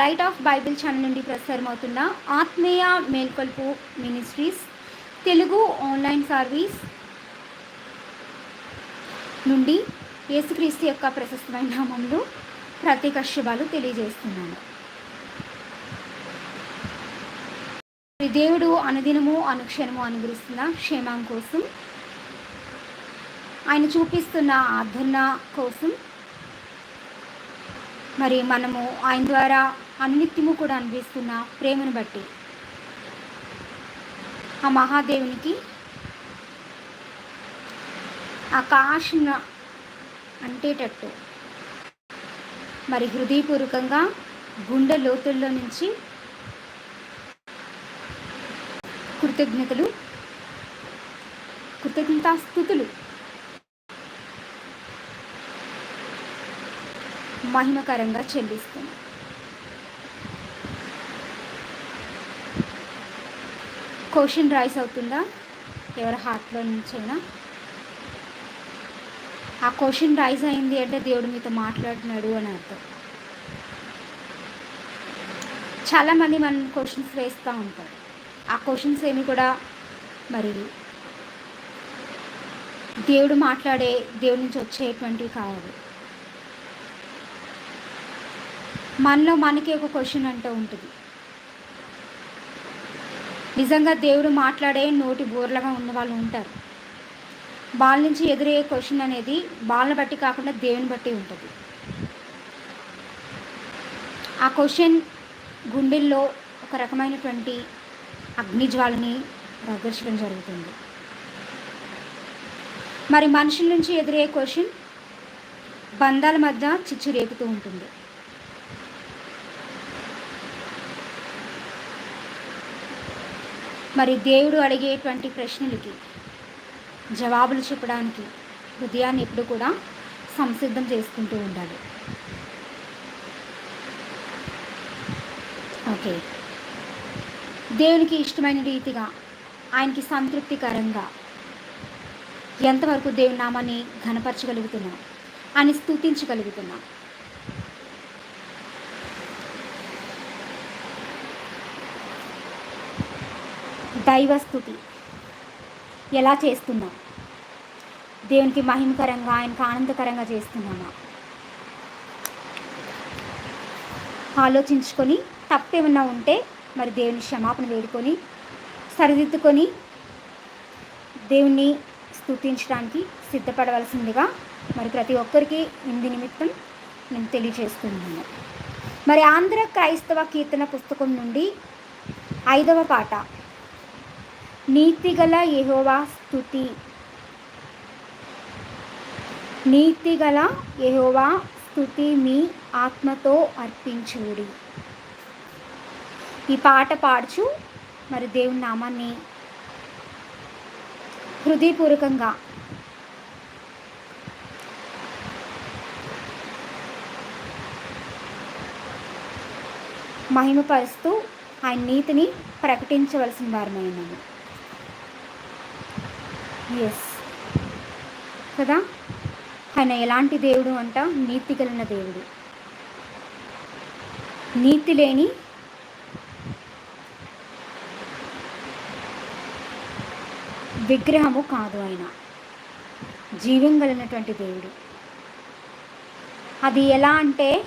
Light of Bible channel నుండి ప్రసారమవుతున్న ఆత్మీయ మేల్కొల్పు మినిస్ట్రీస్ తెలుగు ఆన్లైన్ సర్వీస్ నుండి యేసుక్రీస్తు యొక్క ప్రశస్తమైన నామంలో ప్రత్యేక శుభాలు తెలియజేస్తున్నాను. దేవుడు అనుదినము అనుక్షణము అనుగ్రహిస్తున్న క్షేమం కోసం ఆయన చూపిస్తున్న ఆదరణ కోసం మరి మనము ఆయన ద్వారా అనునిత్యము కూడా అనిపిస్తున్న ప్రేమను బట్టి. ఆ మహాదేవునికి ఆకాశన అంటేటట్టు మరి హృదయపూర్వకంగా గుండె లోతుల్లో నుంచి కృతజ్ఞతలు కృతజ్ఞతాస్థుతులు మహిమకరంగా చెల్లిస్తుంది క్వశ్చన్ రైస్ అవుతుందా? ఎవరి హార్ట్లో నుంచైనా? ఆ క్వశ్చన్ రైజ్ అయింది అంటే దేవుడు మీతో మాట్లాడినాడు అని అర్థం. చాలామంది మనం క్వశ్చన్స్ వేస్తూ ఉంటారు. ఆ క్వశ్చన్స్ ఏమి కూడా మరి దేవుడు మాట్లాడే దేవుడి నుంచి వచ్చేటువంటివి కావాలి మనలో మనకి ఒక క్వశ్చన్ అంటూ ఉంటుంది. నిజంగా దేవుడు మాట్లాడే నోటి బోర్లగా ఉన్న వాళ్ళు ఉంటారు. బాల్ నుంచి ఎదురయ్యే క్వశ్చన్ అనేది బాల్ని బట్టి కాకుండా దేవుని బట్టి ఉంటుంది. ఆ క్వశ్చన్ గుండెల్లో ఒక రకమైనటువంటి అగ్నిజ్వాలని ప్రదర్శించడం జరుగుతుంది. మరి మనుషుల నుంచి ఎదురయ్యే క్వశ్చన్ బంధాల మధ్య చిచ్చు రేపుతూ ఉంటుంది. మరి దేవుడు అడిగేటువంటి ప్రశ్నలకి జవాబులు చెప్పడానికి హృదయాన్ని ఎప్పుడు కూడా సంసిద్ధం చేసుకుంటూ ఉండాలి. ఓకే. దేవునికి ఇష్టమైన రీతిగా ఆయనకి సంతృప్తికరంగా ఎంతవరకు దేవుని నామాన్ని ఘనపరచగలుగుతున్నా అని స్థుతించగలుగుతున్నాం దైవస్థుతి ఎలా చేస్తున్నాం? దేవునికి మహిమకరంగా ఆయనకు ఆనందకరంగా చేస్తున్నామా? ఆలోచించుకొని తప్పేమన్నా ఉంటే మరి దేవుని క్షమాపణ వేడుకొని సరిదిద్దుకొని దేవుణ్ణి స్తుతించడానికి సిద్ధపడవలసిందిగా మరి ప్రతి ఒక్కరికి ఇంది నిమిత్తం నేను తెలియజేస్తున్నాను. మరి ఆంధ్ర క్రైస్తవ కీర్తన పుస్తకం నుండి ఐదవ పాట. నీతిగల యహోవా స్థుతి నీతిగల యహోవా స్థుతి మీ ఆత్మతో అర్పించుడి. ఈ పాట పాడుచు మరి దేవుని నామాన్ని హృదయపూర్వకంగా. మహిమపరుస్తూ ఆయన నీతిని ప్రకటించవలసిన వారమైనాము ఎస్ కదా? ఆయన ఎలాంటి దేవుడు అంట? నీతి కలిగిన దేవుడు. నీతి లేని విగ్రహము కాదు ఆయన. జీవం కలిగినటువంటి దేవుడు. అది ఎలా అంటే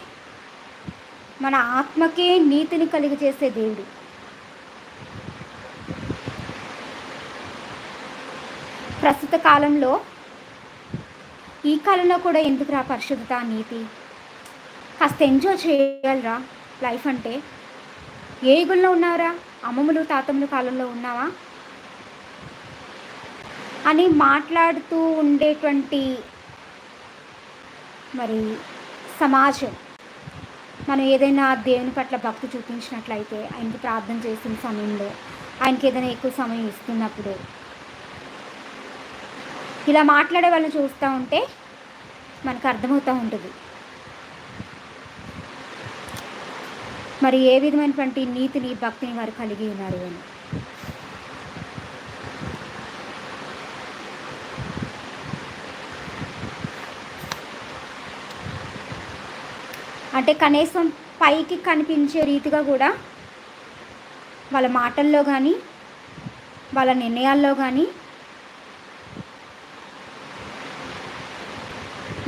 మన ఆత్మకే నీతిని కలిగజేసే దేవుడు. ప్రస్తుత కాలంలో ఈ కాలంలో కూడా ఎందుకురా పరిశుద్ధత నీతి? కాస్త ఎంజాయ్ చేయాలిరా లైఫ్ అంటే. ఏ యుగంలో ఉన్నారా అమ్మమ్మలు తాతమ్మల కాలంలో ఉన్నావా? అని మాట్లాడుతూ ఉండేటువంటి మరి సమాజం. మనం ఏదైనా దేవుని పట్ల భక్తి చూపించినట్లయితే ఆయనకి ప్రార్థన చేసిన సమయంలో ఆయనకి ఏదైనా ఎక్కువ సమయం ఇస్తున్నప్పుడు ఇలా మాట్లాడే వాళ్ళని చూస్తూ ఉంటే మనకు అర్థమవుతూ ఉంటుంది. మరి ఏ విధమైనటువంటి నీతిని భక్తిని వారు కలిగి ఉన్నారు అని. అంటే కనీసం పైకి కనిపించే రీతిగా కూడా వాళ్ళ మాటల్లో కానీ వాళ్ళ నిర్ణయాల్లో కానీ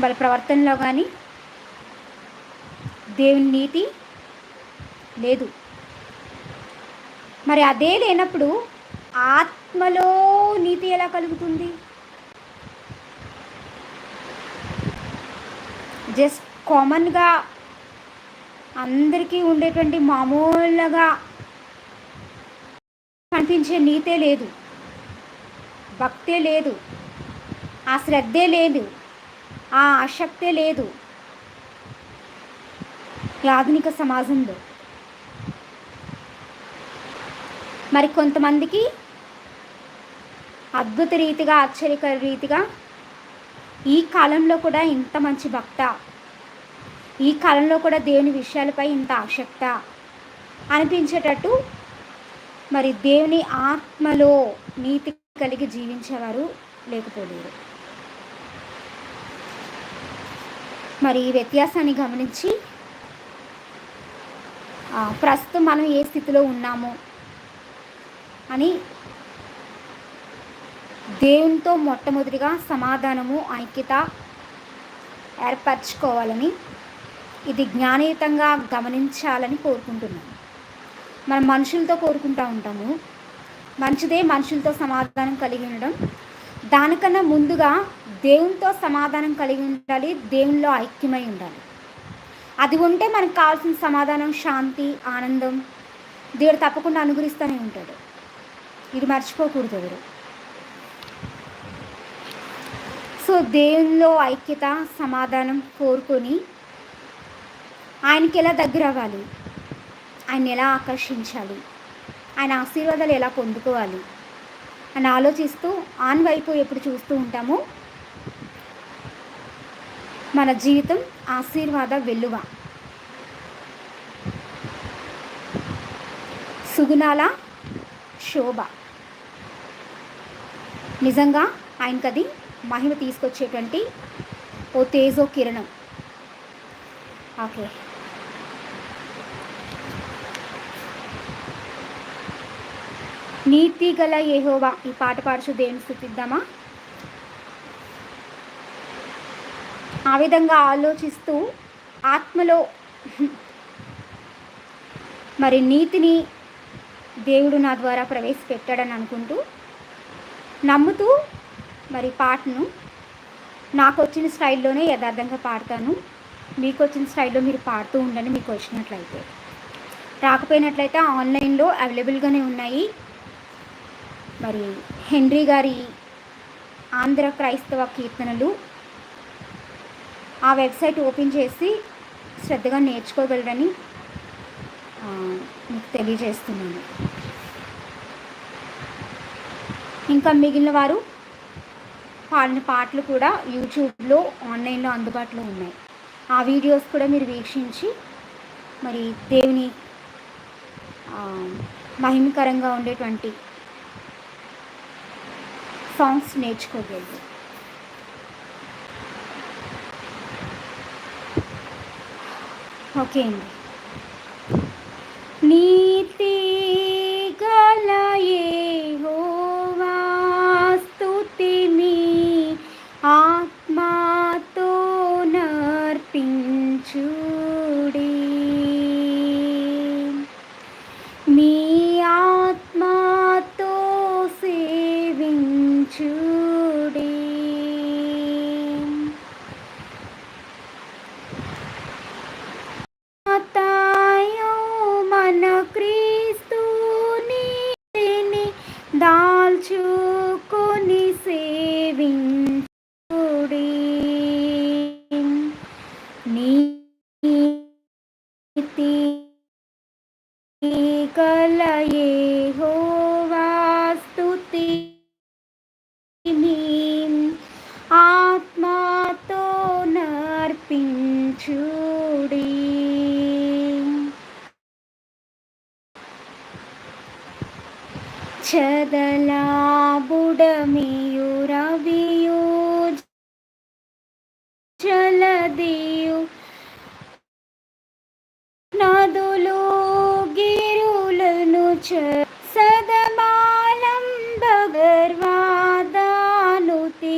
వాళ్ళ ప్రవర్తనలో కానీ దేవుని నీతి లేదు. మరి అదే లేనప్పుడు ఆత్మలో నీతి ఎలా కలుగుతుంది? జస్ట్ కామన్గా అందరికీ ఉండేటువంటి మామూలుగా కనిపించే నీతే లేదు. భక్తే లేదు. ఆ శ్రద్ధే లేదు. ఆ ఆసక్తే లేదు. ఈ ఆధునిక సమాజంలో. మరి కొంతమందికి అద్భుత రీతిగా ఆశ్చర్యకర రీతిగా ఈ కాలంలో కూడా ఇంత మంచి భక్త ఈ కాలంలో కూడా దేవుని విషయాలపై ఇంత ఆసక్త అనిపించేటట్టు మరి దేవుని ఆత్మలో నీతి కలిగి జీవించేవారు లేకపోలేరు. మరి ఈ వ్యత్యాసాన్ని గమనించి ప్రస్తుతం మనం ఏ స్థితిలో ఉన్నామో అని దేవునితో మొట్టమొదటిగా సమాధానము ఐక్యత ఏర్పరచుకోవాలని ఇది జ్ఞానయుతంగా గమనించాలని కోరుకుంటున్నాను మనం మనుషులతో కోరుకుంటూ ఉంటాము. మంచిదే మనుషులతో సమాధానం కలిగి ఉండడం. దానికన్నా ముందుగా దేవునితో సమాధానం కలిగి ఉండాలి దేవునిలో ఐక్యమై ఉండాలి. అది ఉంటే మనకు కావాల్సిన సమాధానం శాంతి ఆనందం దేవుడు తప్పకుండా అనుగ్రహిస్తూనే ఉంటాడు. ఇది మర్చిపోకూడదు ఎవరు. సో దేవునిలో ఐక్యత సమాధానం కోరుకొని ఆయనకి ఎలా దగ్గర అవ్వాలి? ఆయన ఎలా ఆకర్షించాలి? ఆయన ఆశీర్వాదాలు ఎలా పొందుకోవాలి? అని ఆలోచిస్తూ ఆన్ వైపు ఎప్పుడు చూస్తూ ఉంటామో. మన జీవితం ఆశీర్వాద వెల్లువ. సుగుణాల శోభ. నిజంగా ఆయనకది మహిమ తీసుకొచ్చేటువంటి ఓ తేజో కిరణం. ఓకే. నీతి గల ఏహోవా ఈ పాట పాడుచు దేవుని స్థుతిద్దామా? ఆ విధంగా ఆలోచిస్తూ ఆత్మలో మరి నీతిని దేవుడు నా ద్వారా ప్రవేశపెట్టాడని అనుకుంటూ నమ్ముతూ మరి పాటను నాకు వచ్చిన స్టైల్లోనే యథార్థంగా పాడతాను. మీకు వచ్చిన స్టైల్లో మీరు పాడుతూ ఉండండి. మీకు వచ్చినట్లయితే. రాకపోయినట్లయితే ఆన్లైన్లో అవైలబుల్గానే ఉన్నాయి. మరి హెన్రీ గారి ఆంధ్ర క్రైస్తవ కీర్తనలు ఆ వెబ్సైట్ ఓపెన్ చేసి శ్రద్ధగా నేర్చుకోగలరని మీకు తెలియజేస్తున్నాను. ఇంకా మిగిలిన వారు పాడిన పాటలు కూడా యూట్యూబ్లో ఆన్లైన్లో అందుబాటులో ఉన్నాయి. ఆ వీడియోస్ కూడా మీరు వీక్షించి మరి దేవుని మహిమకరంగా ఉండేటువంటి సాంగ్స్ నేర్చుకోగలరు. ఓకే అండి. నీ చదలా કરવા દાનું તે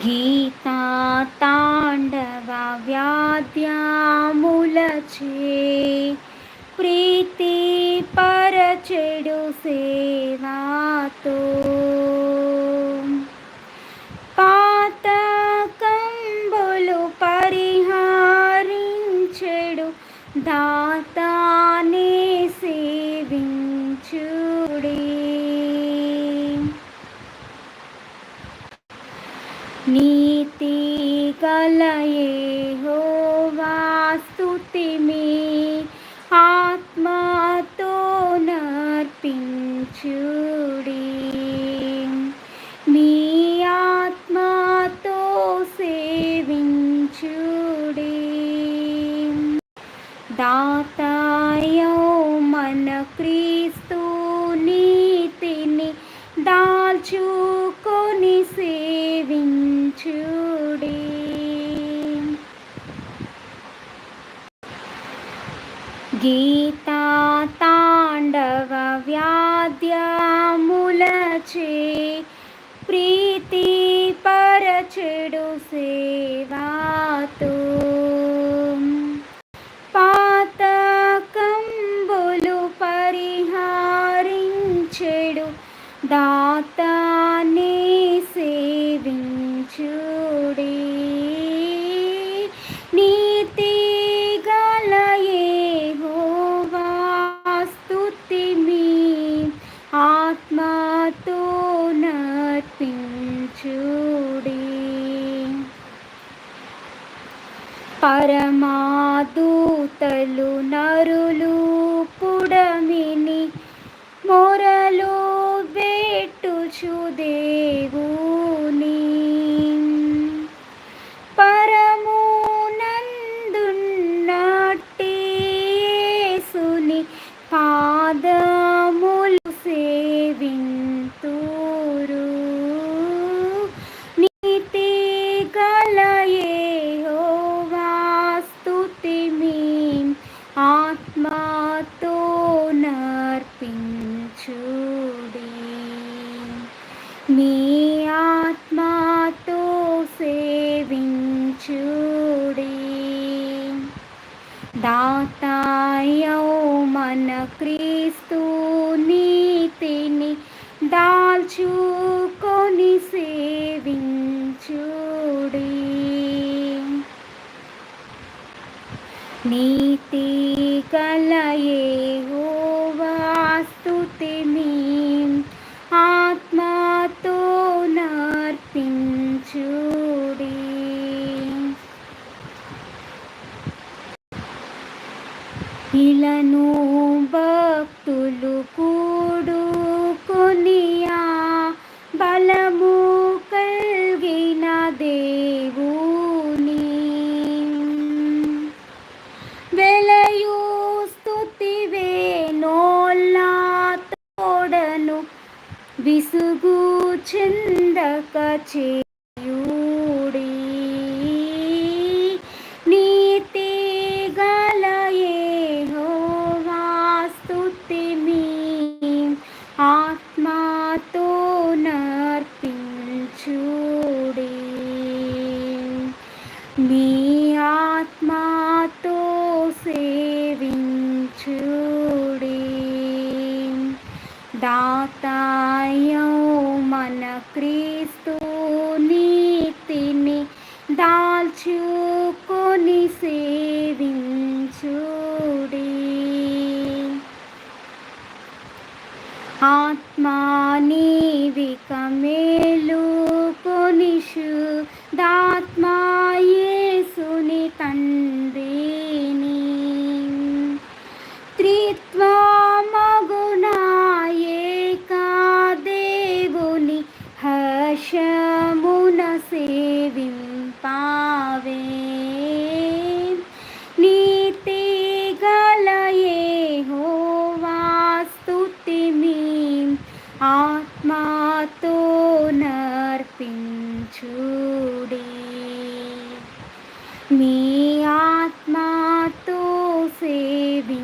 ગીતા તાંડવા વ્યાદ્યામૂલ છે నీతి కలయే హో వాస్తుతి మీ. ఆత్మతో నర్పించుడి మీ ఆత్మతో సేవించుడి. దాతాయో మన गीता ताण्डव्याद्यमुल प्रीति परचिडु सेवातु ఆత్మతో నర్పించుడి పరమాదూతలు నరులు పుడమిని మొరలు వేట్టుచు దేవు Aí, ಚೆಂದ ಕಚೇ ആത്മാ ఆత్మాతో నర్పించుడి. మీ ఆత్మాతో సేవించుడి.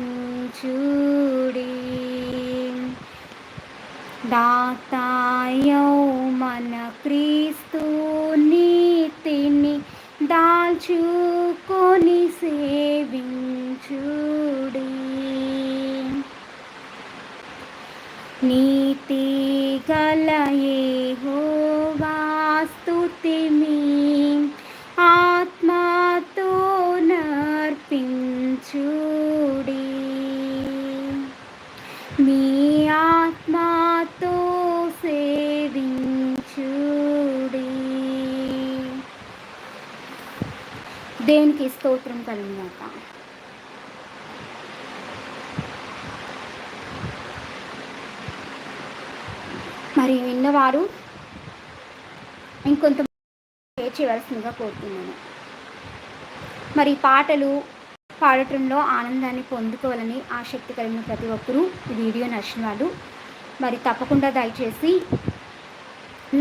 దాతాయో మన క్రీస్తు నీతిని దాల్చుకొని నీతి గలయే హోవాస్తుతిమి ఆత్మతో నర్పించుడి. మీ ఆత్మతో సేవించుడి. దేనికి స్తోత్రం కలిగినారు మరి విన్నవారు ఇంకొంత షేర్ చేయవలసిందిగా కోరుతున్నాను. మరి పాటలు పాడటంలో ఆనందాన్ని పొందుకోవాలని ఆసక్తి కలిగిన ప్రతి ఒక్కరూ ఈ వీడియో నచ్చిన వాళ్ళు మరి తప్పకుండా దయచేసి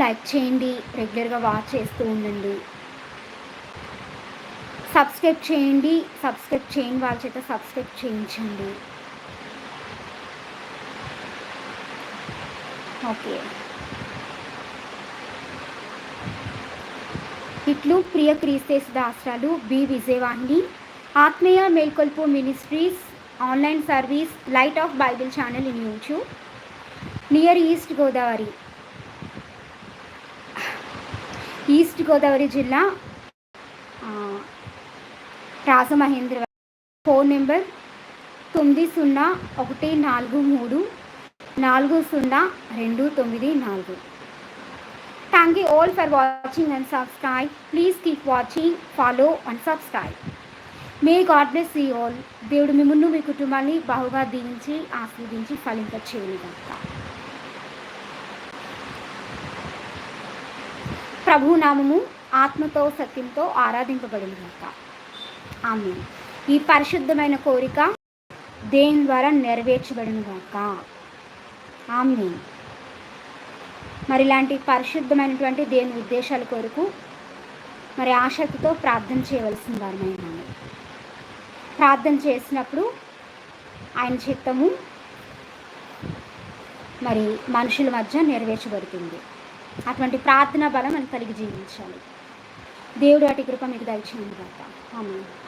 లైక్ చేయండి రెగ్యులర్గా వాచ్ చేస్తూ ఉండండి. సబ్స్క్రైబ్ చేయండి సబ్స్క్రైబ్ చేయని వాళ్ళ చేత సబ్స్క్రైబ్ చేయించండి. ఓకే. ఇట్లు ప్రియ క్రీస్తేస్ దాసరాలు బి. విజయవాహిని ఆత్మీయ మేల్కొల్పు ministries online service light of Bible channel in YouTube near east Godavari. East Godavari జిల్లా రాజమహేంద్ర ఫోన్ నెంబర్ తొమ్మిది సున్నా ఒకటి నాలుగు మూడు. నాలుగు సున్నా రెండు తొమ్మిది నాలుగు. Thank you all for watching and subscribe please keep watching follow and subscribe may God bless you all దేవుడు మిమ్మల్ని మీ కుటుంబాన్ని బాగుగా దీవించి ఆస్వాదించి ఫలింప చేయనిగాక. ప్రభు నామము ఆత్మతో సత్యంతో ఆరాధింపబడినగాక. ఆమె ఈ పరిశుద్ధమైన కోరిక దేని ద్వారా నెరవేర్చబడినగాక? ఆమె మరి ఇలాంటి పరిశుద్ధమైనటువంటి దేని ఉద్దేశాల కొరకు మరి ఆసక్తితో ప్రార్థన చేయవలసిన వారమైన ప్రార్థన చేసినప్పుడు ఆయన చిత్తము మరి మనుషుల మధ్య నెరవేర్చబడుతుంది. అటువంటి ప్రార్థన బలం మనం కలిగి జీవించాలి. దేవుడు వాటి కృప మీకు దయచేయండి కాక ఆమె